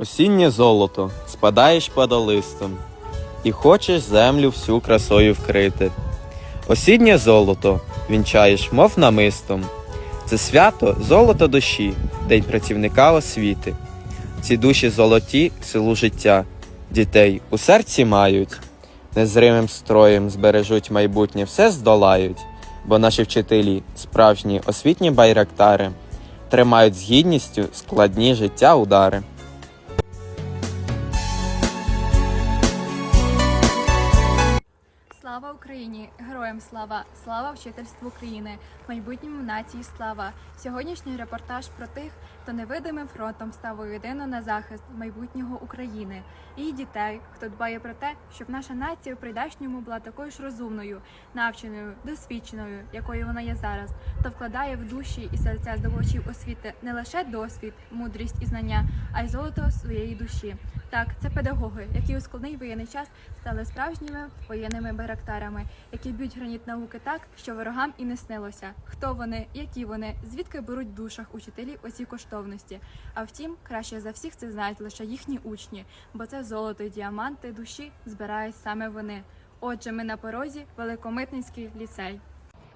Осіннє золото, спадаєш падалистом, і хочеш землю всю красою вкрити. Осіннє золото вінчаєш, мов намистом. Це свято золото душі, день працівника освіти. Ці душі золоті силу життя, дітей у серці мають, незримим строєм збережуть майбутнє, все здолають, бо наші вчителі, справжні освітні байрактари, тримають з гідністю складні життя удари. Україні! Героям слава! Слава вчительству України! Майбутньому нації слава! Сьогоднішній репортаж про тих, хто невидимим фронтом став воєдино на захист майбутнього України і дітей, хто дбає про те, щоб наша нація в прийдешньому була такою ж розумною, навченою, досвідченою, якою вона є зараз, та вкладає в душі і серця здобувачів освіти не лише досвід, мудрість і знання, а й золото своєї душі. Так, це педагоги, які у складний воєнний час стали справжніми воєнними байрактарами, які б'ють граніт науки так, що ворогам і не снилося. Хто вони, які вони, звідки беруть душах учителів оці коштовності. А втім, краще за всіх це знають лише їхні учні, бо це золото і діаманти душі збирають саме вони. Отже, ми на порозі Великомитницький ліцей.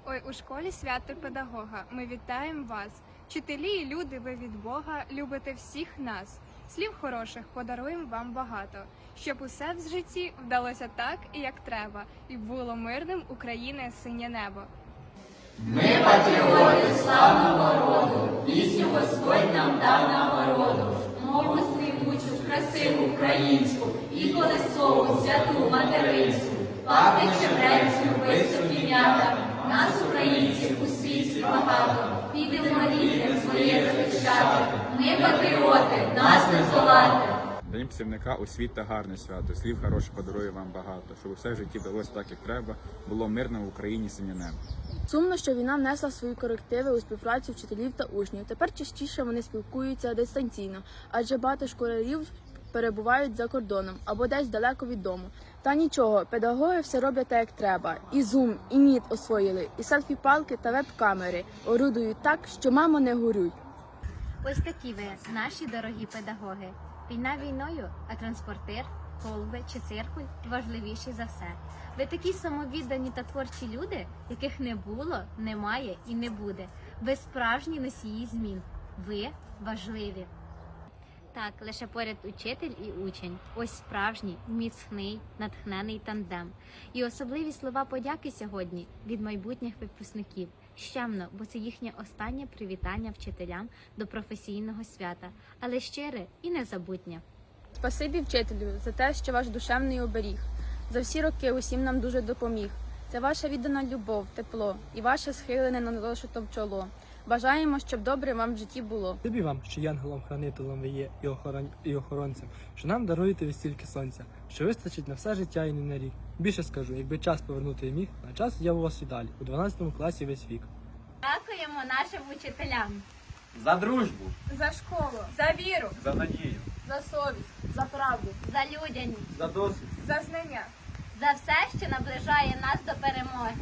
Ой, у школі свято педагога. Ми вітаємо вас. Вчителі і люди, ви від Бога любите всіх нас. Слів хороших подаруємо вам багато, щоб усе в житті вдалося так як треба, і було мирним України синє небо. Мову співучу, красиву українську і колесову святу материнську, пахне чебрецю, високі м'ята, нас, українців, у світі багато, підемо рідне своє захищати. Ми патріоти, нас не здолати. День працівника освіта гарне свято. Слів хороших подарує вам багато, щоб усе в житті вдалося так, як треба, було мирно в Україні синє небо. Сумно, що війна внесла свої корективи у співпрацю вчителів та учнів. Тепер частіше вони спілкуються дистанційно, адже багато школярів перебувають за кордоном або десь далеко від дому. Та нічого, педагоги все роблять так, як треба. І зум, і міт освоїли, і селфі-палки та веб-камери орудують так, що мамо не горюй. Ось такі ви, наші дорогі педагоги. Війна війною, а транспортир, колби чи циркуль важливіші за все. Ви такі самовіддані та творчі люди, яких не було, немає і не буде. Ви справжні носії змін. Ви важливі. Так, лише поряд учитель і учень. Ось справжній, міцний, натхнений тандем. І особливі слова подяки сьогодні від майбутніх випускників. Щемно, бо це їхнє останнє привітання вчителям до професійного свята, але щире і незабутнє. Спасибі вчителю за те, що ваш душевний оберіг. За всі роки усім нам дуже допоміг. Це ваша віддана любов, тепло і ваше схилене на зошитом чоло. Бажаємо, щоб добре вам в житті було. Тобі вам, що янголом-хранителем ви є і, охорон... і охоронцем, що нам даруєте ви стільки сонця, що вистачить на все життя і не на рік. Більше скажу, якби час повернути міг, на час я у вас і далі, у 12 класі весь вік. Дякуємо нашим учителям. За дружбу, За школу, за віру, за надію, за совість, за правду, За людяність, за досвід. за знання. за все, що наближає нас до перемоги.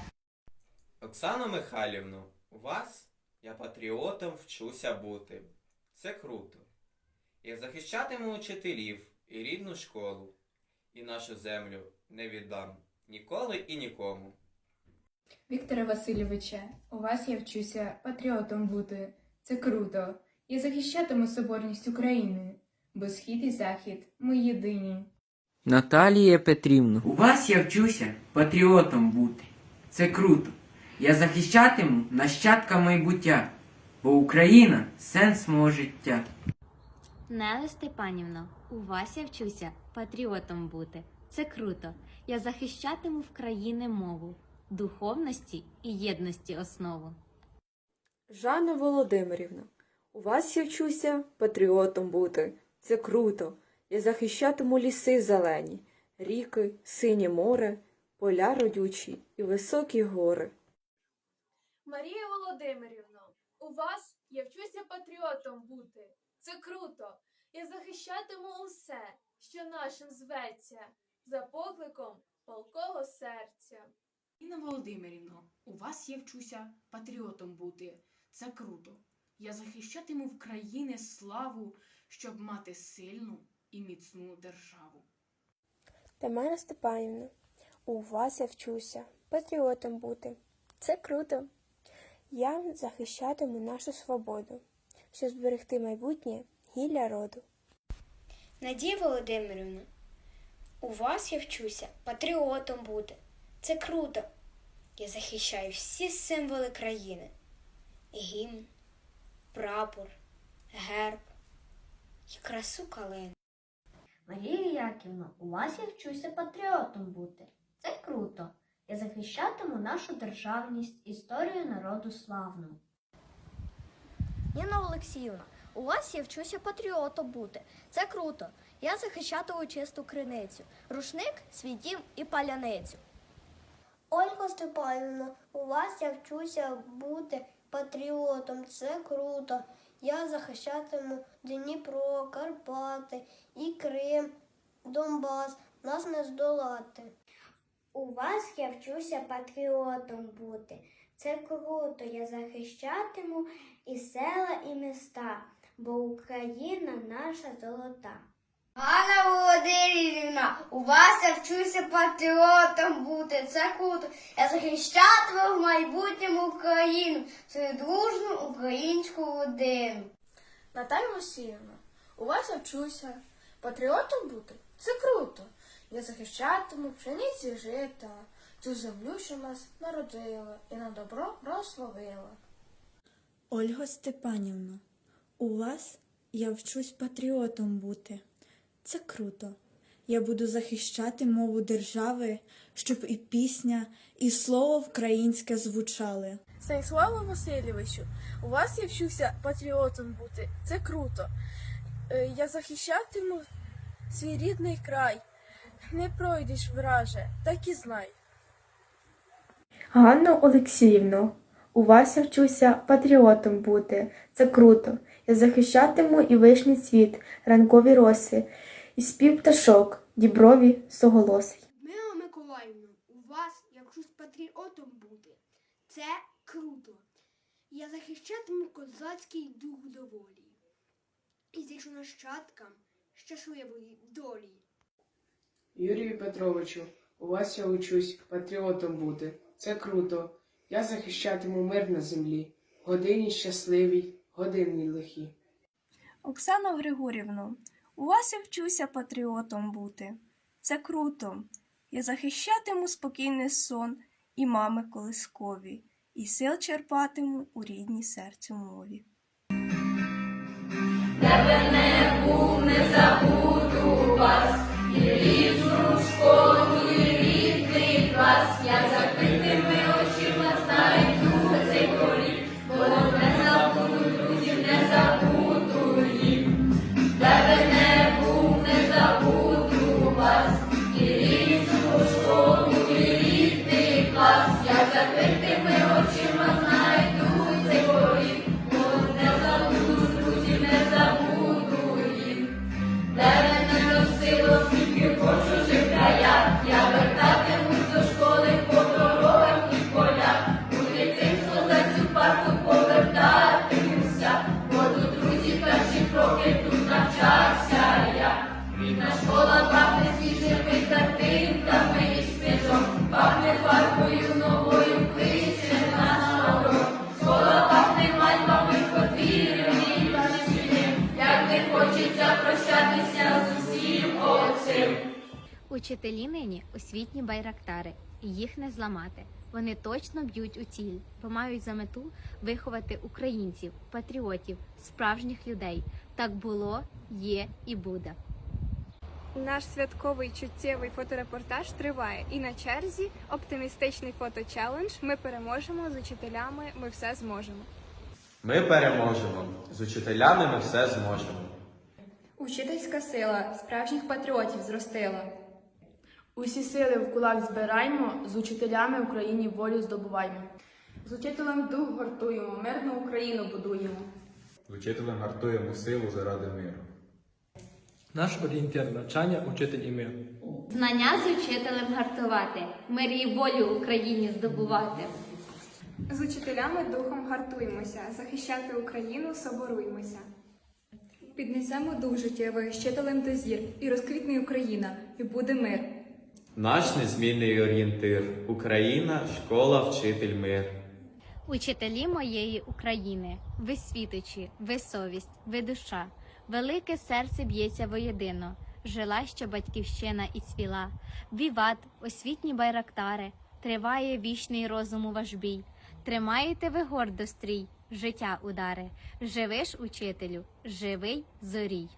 Оксано Михайлівно, у вас я патріотом вчуся бути. Це круто. Я захищатиму учителів і рідну школу, і нашу землю не віддам ніколи і нікому. Вікторе Васильовиче, у вас я вчуся патріотом бути. Це круто. Я захищатиму соборність України, бо схід і захід ми єдині. Наталія Петрівна, у вас я вчуся патріотом бути. Це круто. Я захищатиму нащадка майбуття, бо Україна сенс мого життя. Неле Степанівно, у вас я вчуся патріотом бути. Це круто. Я захищатиму в країни мову, духовності і єдності основу. Жанна Володимирівна, у вас я вчуся патріотом бути. Це круто. Я захищатиму ліси зелені, ріки, синє море, поля родючі і високі гори. Марія Володимирівна, у вас я вчуся патріотом бути. Це круто. Я захищатиму усе, що нашим зветься, за покликом полкого серця. Інна Володимирівна, у вас я вчуся патріотом бути. Це круто. Я захищатиму в країни славу, щоб мати сильну і міцну державу. Тамара Степанівна, у вас я вчуся патріотом бути. Це круто. Я захищатиму нашу свободу, щоб зберегти майбутнє гілля роду. Надія Володимирівна, у вас я вчуся патріотом бути. Це круто. Я захищаю всі символи країни: гімн, прапор, герб і красу калини. Марія Яківна, у вас я вчуся патріотом бути. Це круто. Я захищатиму нашу державність, історію народу славну. Ніна Олексіївна, у вас я вчуся патріотом бути. Це круто. Я захищатиму чисту криницю, рушник, свій дім і паляницю. Ольга Степанівна, у вас я вчуся бути патріотом. Це круто. Я захищатиму Дніпро, Карпати і Крим, Донбас. Нас не здолати. У вас я вчуся патріотом бути. Це круто. Я захищатиму і села, і міста, бо Україна наша золота. Ганна Володимирівна, у вас я вчуся патріотом бути. Це круто. Я захищатиму в майбутньому Україну, свою дружну українську родину. Наталя Васильівна, у вас я вчуся патріотом бути. Це круто. Я захищатиму пшениці жита, цю землю, що нас народила і на добро прославила. Ольга Степанівна, у вас я вчусь патріотом бути. Це круто. Я буду захищати мову держави, щоб і пісня, і слово українське звучали. Станіславу Васильовичу, у вас я вчуся патріотом бути. Це круто. Е, Я захищатиму свій рідний край. Не пройдеш, враже, так і знай. Ганна Олексіївна, у вас я вчуся патріотом бути. Це круто. Я захищатиму і вишній цвіт, ранкові роси, і спів пташок, діброві соголосий. Мила Миколаївна, у вас я вчусь патріотом бути. Це круто. Я захищатиму козацький дух доволі. І зичу нащадкам щасливої долі. Юрію Петровичу, у вас я учусь патріотом бути. Це круто. Я захищатиму мир на землі, годині щасливій, годині лихі. Оксано Григорівно, у вас я вчуся патріотом бути. Це круто. Я захищатиму спокійний сон і мами колискові, і сил черпатиму у рідній серцю мові. Тебе не був, не забуду вас, Учителі нині освітні байрактари, і їх не зламати. Вони точно б'ють у ціль, бо мають за мету виховати українців, патріотів, справжніх людей. Так було, є і буде. Наш святковий чуттєвий фоторепортаж триває. І на черзі оптимістичний фоточелендж. Ми переможемо з учителями. Ми все зможемо. Ми переможемо. З учителями ми все зможемо. Учительська сила справжніх патріотів зростила. Усі сили в кулак збираймо, з учителями в Україні волю здобуваймо. З учителем дух гуртуємо, мирну Україну будуємо. З учителем гартуємо силу заради миру. Наш орієнтир навчання, учитель і мир. Знання з учителем гартувати, мир і волю Україні здобувати. З учителями духом гартуємося, захищати Україну соборуємося. Піднесемо дух життєвий щителем до зір, і розквітне Україна, і буде мир. Наш незмінний орієнтир Україна, школа, вчитель, мир. Учителі моєї України, ви світочі, ви совість, ви душа, велике серце б'ється воєдино, жила, що батьківщина і цвіла. Віват, освітні байрактари, триває вічний розум у ваш бій. Тримаєте ви гордо стрій, життя удари. Живиш, учителю, живий зорій.